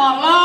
Allah.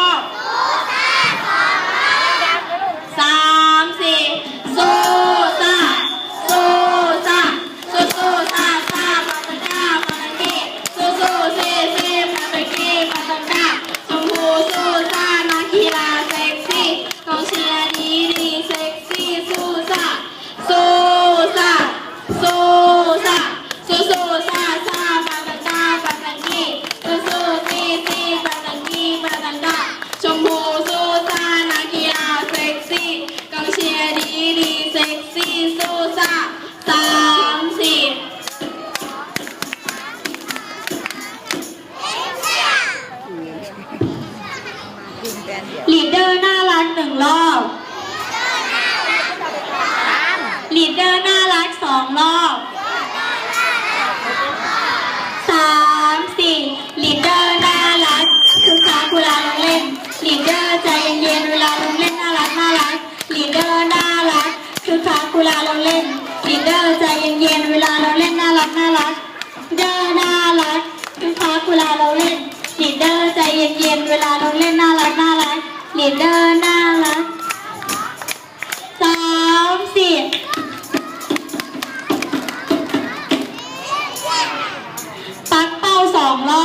ลีดเดอร์น่ารักหนึ่งรอบ ลีดเดอร์น่ารักสองรอบสามสี่ลีดเดอร์น่ารักคือคาเวลาลงเล่น ลีดเดอร์ใจเย็นๆเวลาลงเล่นน่ารักน่ารัก ลีดเดอร์น่ารักคือคาเวลาลงเล่น ลีดเดอร์ใจเย็นๆเวลาลงเล่นน่ารักน่ารักเดอร์น่ารักคือคาเวลาลงเล่นลีดเดอร์ใจเย็นๆ เวลาลงเล่นน่ารักน่ารัก ลีดเดอร์น่ารักสามสี่ปักเป้าสองรอบ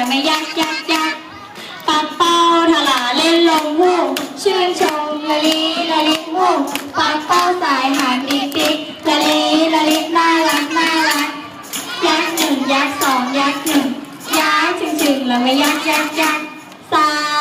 ถึงถึงและไม่ยักยักยักปักเป้าทลาเล่นลมหูชื่นชมละลีละลิหูปักเป้าสายหางดิกดิกละลีละลิน่ารักน่ารักยักหนึ่งยักสองยักหนึ่งยักชึงชึงแล้วไม่ยักยักยักสา